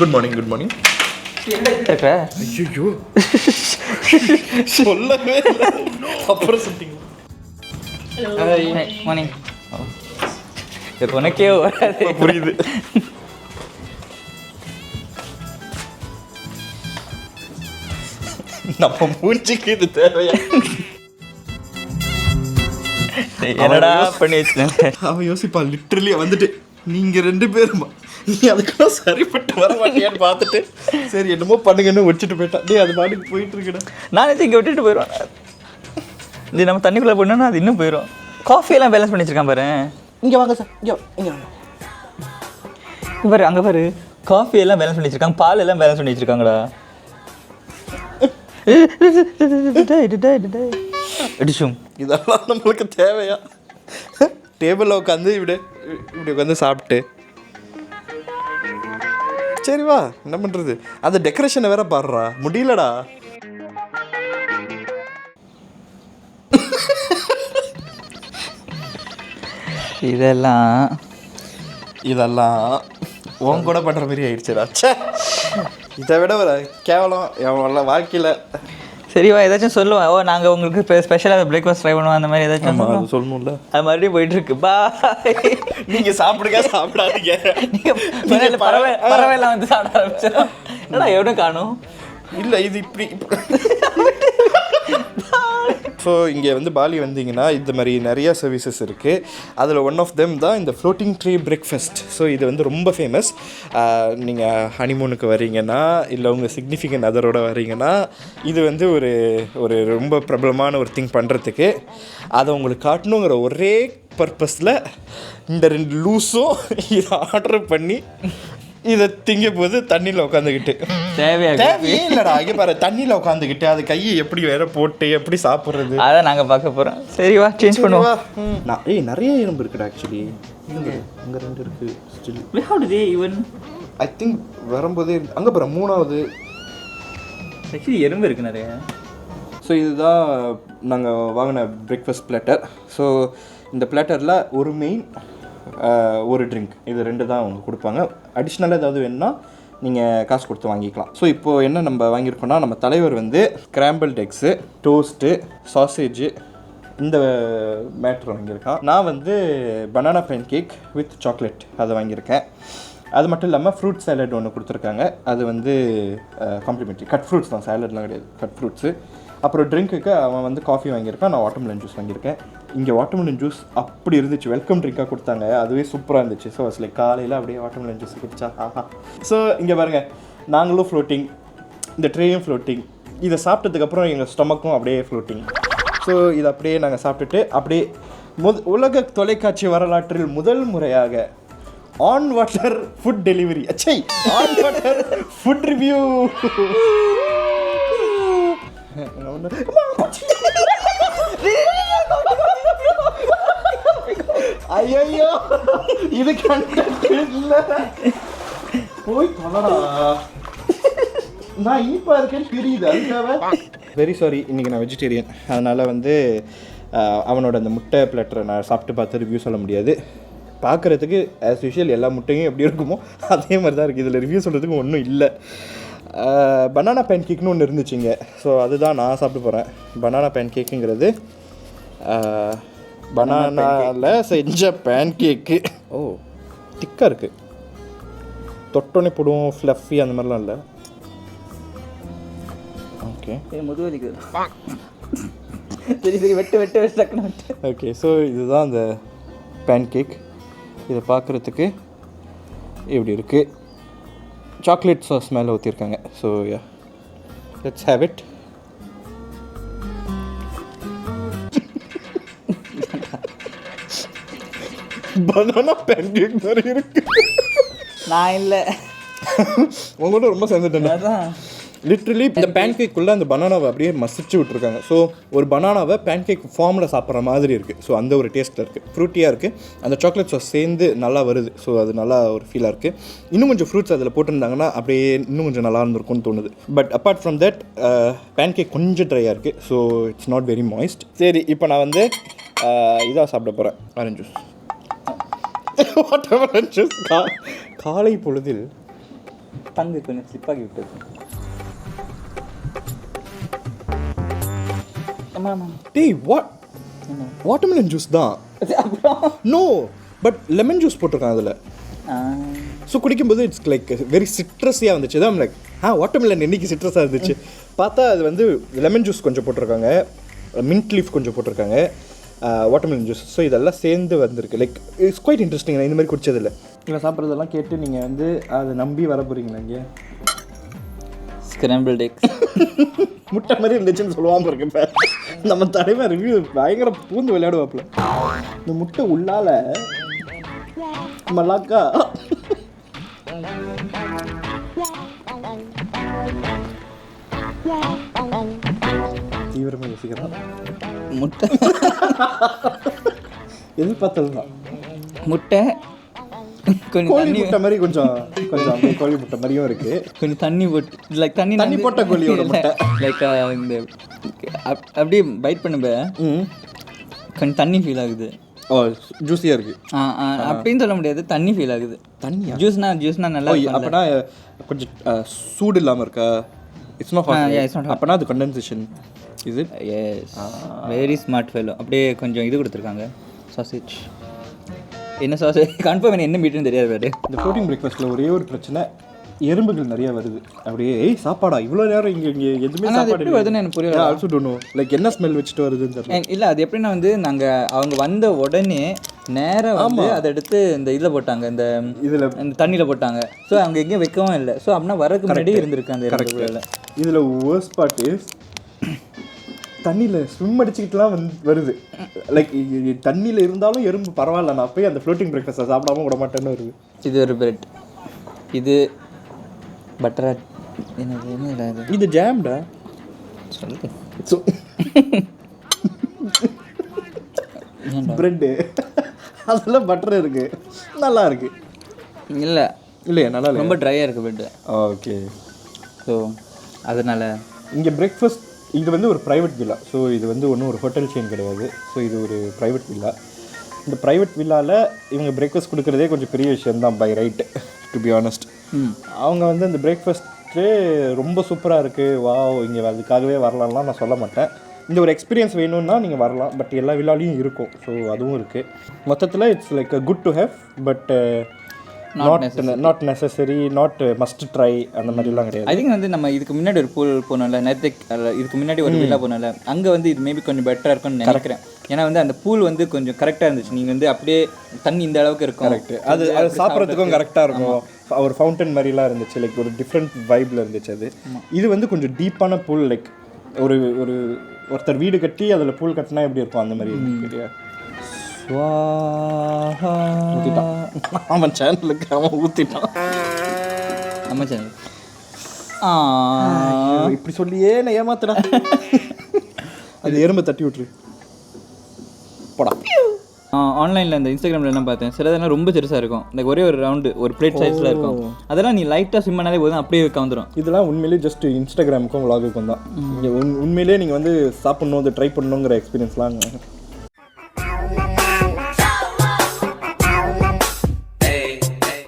Good morning good morning இருக்கிற ஐயோ சொல்லவே அப்புறம் சொல்லிட்டீங்க. மார்னிங் இது உனக்கே வராது. புரியுது. நம்ம மூஞ்சிக்கு இது தேவையா? என்னடா பண்ணி வச்சிருந்தேன் அவன் யோசிப்பா லிட்டரலி வந்துட்டு நீங்க ரெண்டு பேருமா? நீ அதுக்கெல்லாம் சரிப்பட்டு வர மாட்டியான்னு பார்த்துட்டு சரி என்னமோ பண்ணுங்கன்னு வச்சுட்டு போயிட்டான் டேய் அது பாட்டுக்கு போயிட்டு இருக்குடா. நான் இங்கே விட்டுட்டு போயிடுவேன். இது நம்ம தண்ணிக்குள்ளே போடணும்னா அது இன்னும் போயிடும் காஃபி எல்லாம் பேலன்ஸ் பண்ணி வச்சிருக்கான் பாரு. இங்க வாங்க சார் இங்க இங்க வாங்க. இங்க பாரு அங்கே பாரு. காஃபி எல்லாம் பேலன்ஸ் பண்ணி வச்சிருக்காங்க பால் எல்லாம் பேலன்ஸ் பண்ணி வச்சிருக்காங்கடா இதெல்லாம் நம்மளுக்கு தேவையா? டேபிளில் உட்காந்து இப்படி இப்படி உட்காந்து சாப்பிட்டு. சரி வா என்ன பண்ணுறது அந்த டெக்கரேஷனை வேற பாடுறா. முடியலடா. இதெல்லாம் இதெல்லாம் உன் கூட பண்ணுற மாதிரி ஆயிடுச்சுடா. ச்சே. இதை விட ஒரு கேவலம் என் வாழ்க்கையில் சரிவா ஏதாச்சும் சொல்லுவேன் ஓ நாங்கள் உங்களுக்கு இப்போ ஸ்பெஷலாக பிரேக்ஃபாஸ்ட் ட்ரை பண்ணுவோம் அந்த மாதிரி ஏதாச்சும் சொல்லணும்ல. அது மறுபடியும் போயிட்டு இருக்கு பாய் நீங்கள் சாப்பிடுங்க சாப்பிடாதீங்க. நீங்க பறவை பறவை எல்லாம் வந்து சாப்பிட ஆரம்பிச்சிடும் என்னடா எவனும் காணும்? இல்லை இது இப்படி ஸோ இங்கே வந்து பாலி வந்தீங்கன்னா இந்த மாதிரி நிறைய சர்வீசஸ் இருக்குது அதில் ஒன் ஆஃப் தெம் தான் இந்த ஃப்ளோட்டிங் ட்ரீ பிரேக்ஃபாஸ்ட் ஸோ இது வந்து ரொம்ப ஃபேமஸ் நீங்கள் ஹனிமூனுக்கு வரீங்கன்னா இல்லை உங்கள் சிக்னிஃபிகண்ட் அதரோட வரீங்கன்னா இது வந்து ஒரு ஒரு ரொம்ப பிரபலமான ஒரு திங் பண்ணுறதுக்கு அதை உங்களுக்கு காட்டணுங்கிற ஒரே பர்பஸில் இந்த ரெண்டு லூஸும் இதை ஆர்டர் பண்ணி இதை திங்க போது தண்ணியில் உட்காந்துக்கிட்டு தேவையா தேவையே இல்லடா. இங்க பாரு தண்ணியில உட்காந்துக்கிட்டு அது கையை எப்படி வேற போட்டு எப்படி சாப்பிடுறது? அதான் நாங்கள் பார்க்க போகிறோம் சரி வா சேஞ்ச் பண்ணுவோம். நான் ஏய் நிறைய எறும்பு இருக்குடா ஆக்சுவலி அங்க ரெண்டு இருக்கு still do they even? I think வரும்போதே அங்க பாரு மூணாவது. ஆக்சுவலி எறும்பு இருக்கு நிறைய. ஸோ இதுதான் நாங்கள் வாங்கின பிரேக்ஃபாஸ்ட் பிளாட்டர் ஸோ இந்த பிளாட்டரில் ஒரு மெயின் ஒரு ட்ரிங்க் இது ரெண்டு தான் அவங்க கொடுப்பாங்க. அடிஷ்னலாக ஏதாவது வேணுன்னா நீங்கள் காசு கொடுத்து வாங்கிக்கலாம். ஸோ இப்போது என்ன நம்ம வாங்கியிருக்கோம்னா நம்ம தலைவர் வந்து கிராம்பிள் டெக்ஸு டோஸ்ட்டு சாசேஜு இந்த மேட்ரு வாங்கியிருக்கான். நான் வந்து banana pancake with chocolate அதை வாங்கியிருக்கேன். அது மட்டும் இல்லாமல் ஃப்ரூட் சேலட் ஒன்று கொடுத்துருக்காங்க. அது வந்து காம்ப்ளிமெண்ட்ரி கட் ஃப்ரூட்ஸ் தான். சேலட்லாம் கிடையாது. கட் ஃப்ரூட்ஸு அப்புறம் ட்ரிங்க்குக்கு அவன் வந்து காஃபி வாங்கியிருக்கான் நான் வாட்டர்மெலன் ஜூஸ் வாங்கியிருக்கேன். இங்கே வாட்டர்மெலன் ஜூஸ் அப்படி இருந்துச்சு. வெல்கம் ட்ரிங்காக கொடுத்தாங்க. அதுவே சூப்பராக இருந்துச்சு. ஸோ லைக் காலையில் அப்படியே வாட்டர்மெலன் ஜூஸ் குடிச்சா ஆஹா. ஸோ இங்கே பாருங்கள் நாங்களும் ஃப்ளோட்டிங் இந்த ட்ரேயும் ஃப்ளோட்டிங் இதை சாப்பிட்டதுக்கப்புறம் எங்கள் ஸ்டொமக்கும் அப்படியே ஃப்ளோட்டிங் ஸோ இதை அப்படியே நாங்கள் சாப்பிட்டுட்டு அப்படியே முத உலக தொலைக்காட்சி வரலாற்றில் முதல் முறையாக ஆன் வாட்டர் ஃபுட் டெலிவரி அச்சை! ஆன் வாட்டர் ஃபுட் ரிவ்யூ ஐயோ இது கண்டென்ட் போய் நான் ஈப்பா இருக்கேன்னு தெரியுது அதுக்காக. வெரி சாரி இன்னைக்கு நான் வெஜிடேரியன் அதனால வந்து அவனோட அந்த முட்டை பிளட்டரை நான் சாப்பிட்டு பார்த்து ரிவ்யூ சொல்ல முடியாது. பார்க்குறதுக்கு ஆஸ் யூஷுவல் எல்லா முட்டையும் எப்படி இருக்குமோ அதே மாதிரி தான் இருக்குது இதில் ரிவ்யூ சொல்கிறதுக்கு ஒன்றும் இல்லை. பனானா பேன் கேக்னு ஒன்று இருந்துச்சுங்க. ஸோ அதுதான் நான் சாப்பிட்டு போகிறேன் பனானா பேன் கேக்குங்கிறது பனானாவில் செஞ்ச பேன் கேக்கு ஓ. திக்காக இருக்குது தொட்டோன்னே போடுவோம் ஃப்ளஃபி அந்த மாதிரிலாம் இல்லை. ஓகே முதுவலிக்கு சரி சரி வெட்டு வெட்டு வெட்டு ஓகே ஸோ இதுதான் அந்த பேன் கேக் இதை பார்க்குறதுக்கு இப்படி இருக்குது சாக்லேட் சாஸ் மேலே ஊற்றிருக்காங்க so yeah let's have it banana pancake மாதிரி இருக்கு. நான் இல்லை. உங்கள்கிட்ட ரொம்ப சேர்ந்துட்டேன் அதான். லிட்ரலி இந்த பேன் கேக்குள்ளே அந்த பனானாவை அப்படியே மசிச்சு விட்ருக்காங்க ஸோ ஒரு பனானாவை பேன் கேக் ஃபார்மில் சாப்பிட்ற மாதிரி இருக்குது ஸோ அந்த ஒரு டேஸ்ட்டில் இருக்குது ஃப்ரூட்டியாக இருக்குது அந்த சாக்லேட் சாஸ் சேர்ந்து நல்லா வருது. ஸோ அது நல்லா ஒரு ஃபீலாக இருக்குது இன்னும் கொஞ்சம் ஃப்ரூட்ஸ் அதில் போட்டிருந்தாங்கன்னா அப்படியே இன்னும் கொஞ்சம் நல்லா இருந்திருக்கும்னு தோணுது. But apart from that pancake கொஞ்சம் ட்ரையாக இருக்குது so it's not very moist சரி இப்போ நான் வந்து இதாக சாப்பிட போகிறேன் ஆரஞ்சு ஜூஸ் வாட்டர் ஜூஸ் கா காலை பொழுதில் தங்கு கொஞ்சம் ஸ்லிப்பாகி விட்டது. ஆமாம் ஆமாம் டேய் வாட் வாட்டர்மெலன் ஜூஸ் தான். நோ பட் லெமன் ஜூஸ் போட்டிருக்கான் அதில். ஸோ குடிக்கும்போது இட்ஸ் லைக் வெரி சிட்ரஸியாக வந்துச்சு. தான் லைக் ஆ வாட்டர்மெலன் என்னைக்கு சிட்ரஸாக இருந்துச்சு? பார்த்தா அது வந்து லெமன் ஜூஸ் கொஞ்சம் போட்டிருக்காங்க. மின்ட் லீஃப் கொஞ்சம் போட்டிருக்காங்க. வாட்டர்மெலன் ஜூஸ் ஸோ இதெல்லாம் சேர்ந்து வந்திருக்கு. லைக் இட்ஸ் குவைட் இன்ட்ரெஸ்டிங் நான் இந்த மாதிரி குடிச்சதில்ல. இவன் சாப்பிட்றதெல்லாம் கேட்டு நீங்கள் வந்து அதை நம்பி வர போகிறீங்களா இங்கே? ஸ்கிராம்பிள் டெக்ஸ் முட்டை மாதிரி இருந்துச்சுன்னு சொல்லுவாம இருக்கு நம்ம தலைமை ரிவ்யூ பயங்கர பூந்து விளையாடுவாப்புல. இந்த முட்டை உள்ளால மலாக்கா தீவிரமாக யோசிக்கிறான். முட்டை. எதிர்பார்த்தது தான் முட்டை கொஞ்சம் கோழி தண்ணி முட்டை மாதிரி கொஞ்சம் கொஞ்சம் அப்படியே கோழி முட்டை மாதிரியும் இருக்கு. கொஞ்சம் தண்ணி போட்டு லைக் தண்ணி தண்ணி போட்ட கோழியோட முட்டை. லைக் இந்த அப்- அப்படியே பைட் பண்ணும்ப கொஞ்சம் தண்ணி ஃபீல் ஆகுது. ஓ ஜூஸியாக இருக்கு. அப்படின்னு சொல்ல முடியாது. தண்ணி ஃபீல் ஆகுது. தண்ணியா? ஜூஸ்னா ஜூஸ்னா நல்லா. அப்பனா கொஞ்சம் சூடு இல்லாமல் இருக்கா? It's not. அப்பனா அது கண்டென்சேஷன் இது எஸ் வெரி ஸ்மார்ட் ஃபெலோ அப்படியே கொஞ்சம் இது கொடுத்துருக்காங்க. சாசேஜ் என்ன சாசேஜ் கன்ஃபார்ம் என்ன மீட்டுன்னு தெரியாது வேறு இந்த ப்ரோட்டீன் பிரேக்ஃபாஸ்ட்டில் ஒரே ஒரு பிரச்சனை எறும்புகள் நிறைய வருது. அப்படியே ஏய் சாப்பாடா? இவ்வளோ நேரம் இங்கே இங்கே எதுவுமே சாப்பாடு வருதுன்னு எனக்கு புரியல. ஆல்சோ டோனோ லைக் என்ன ஸ்மெல் வச்சுட்டு வருதுன்னு தெரியல. இல்லை அது எப்படின்னா வந்து நாங்கள் அவங்க வந்த உடனே நேரா வந்து அதை எடுத்து இந்த இதில் போட்டாங்க இந்த இதில் இந்த தண்ணியில் போட்டாங்க. ஸோ அவங்க எங்கேயும் வைக்கவும் இல்லை. ஸோ அப்படின்னா வரக்கு முன்னாடி இருந்திருக்கு அந்த இதில் worst part இஸ் தண்ணியில் ஸ்விம் அடிச்சுக்கிட்டுலாம் வந்து வருது. லைக் தண்ணியில் இருந்தாலும் எறும்பு பரவாயில்ல. நான் போய் அந்த ஃப்ளோட்டிங் பிரேக்ஃபாஸ்ட்டை சாப்பிடாம விட மாட்டேன்னு வருது. இது ஒரு பிரெட் இது பட்டரா இல்லை இது? இது ஜாம்டா சொல்லுது ஸோ ப்ரெட்டு அதில் பட்டர் இருக்கு. நல்லா இருக்கு. இல்லை. இல்லையா? நல்லா ரொம்ப ட்ரையாக இருக்குது பெட்டு ஓகே ஸோ அதனால இங்கே பிரேக்ஃபாஸ்ட் இது வந்து ஒரு ப்ரைவேட் வில்லா ஸோ இது வந்து ஒன்றும் ஒரு ஹோட்டல் செயின் கிடையாது. ஸோ இது ஒரு ப்ரைவேட் வில்லா இந்த ப்ரைவேட் வில்லாவில் இவங்க பிரேக்ஃபாஸ்ட் கொடுக்குறதே கொஞ்சம் பெரிய விஷயம் தான் by right to be honest அவங்க வந்து இந்த பிரேக்ஃபாஸ்ட்டு ரொம்ப சூப்பராக இருக்குது வாவ் இங்கே அதுக்காகவே வரலாம்லாம் நான் சொல்ல மாட்டேன். இந்த ஒரு எக்ஸ்பீரியன்ஸ் வேணும்னா நீங்கள் வரலாம். பட் எல்லா விழாலையும் இருக்கும். ஸோ அதுவும் இருக்குது மொத்தத்தில் it's like good to have but not not necessary not must try அந்த மாதிரிலாம் கிடையாது. ஐ திங்க் வந்து நம்ம இதுக்கு முன்னாடி ஒரு பூல் போனோம்ல நேரத்தை இதுக்கு முன்னாடி ஒரு விழா போனோம்ல அங்கே வந்து இது மேபி கொஞ்சம் பெட்டராக இருக்கும்னு நினைக்கிறேன். ஏன்னா வந்து அந்த பூல் வந்து கொஞ்சம் கரெக்டாக இருந்துச்சு. நீங்கள் வந்து அப்படியே தண்ணி இந்த அளவுக்கு இருக்கும். கரெக்ட் அது அது சாப்பிட்றதுக்கும் கரெக்டாக இருக்கும். ஒரு ஃபவுண்டன் மாதிரிலாம் இருந்துச்சு லைக் ஒரு டிஃப்ரெண்ட் வைப்பில் இருந்துச்சு அது. இது வந்து கொஞ்சம் டீப்பான பூல் லைக் ஒரு ஒரு ஒருத்தர் வீடு கட்டி அதில் பூல் கட்டினா எப்படி இருக்கும் அந்த மாதிரி பெரிய ஊற்றிட்டான் அவன் சேனலுக்கு அவன் ஊற்றிட்டான் நம்ம சேனல் இப்படி சொல்லியே நான் ஏமாத்துடா. அது எறும்பை தட்டி விட்டுரு. போடா. ஆன்லைனில் இந்த இன்ஸ்டாகிராமில் என்ன பார்த்தேன். சிலதெல்லாம் ரொம்ப பெருசாக இருக்கும். லைக் ஒரே ஒரு ரவுண்டு ஒரு பிளேட் சைஸில் இருக்கும். அதெல்லாம் நீ லைட்டாக ஸ்விம் பண்ணாலே போதும். அப்படியே கவுந்துரும் இதெல்லாம் உண்மையிலேயே ஜஸ்ட் இன்ஸ்டாகிராமுக்கும் vlog-க்கும் தான். உண்மையிலேயே நீங்கள் வந்து சாப்பிட்ணும் அதை ட்ரை பண்ணணுங்கிற எக்ஸ்பீரியன்ஸ்லாம்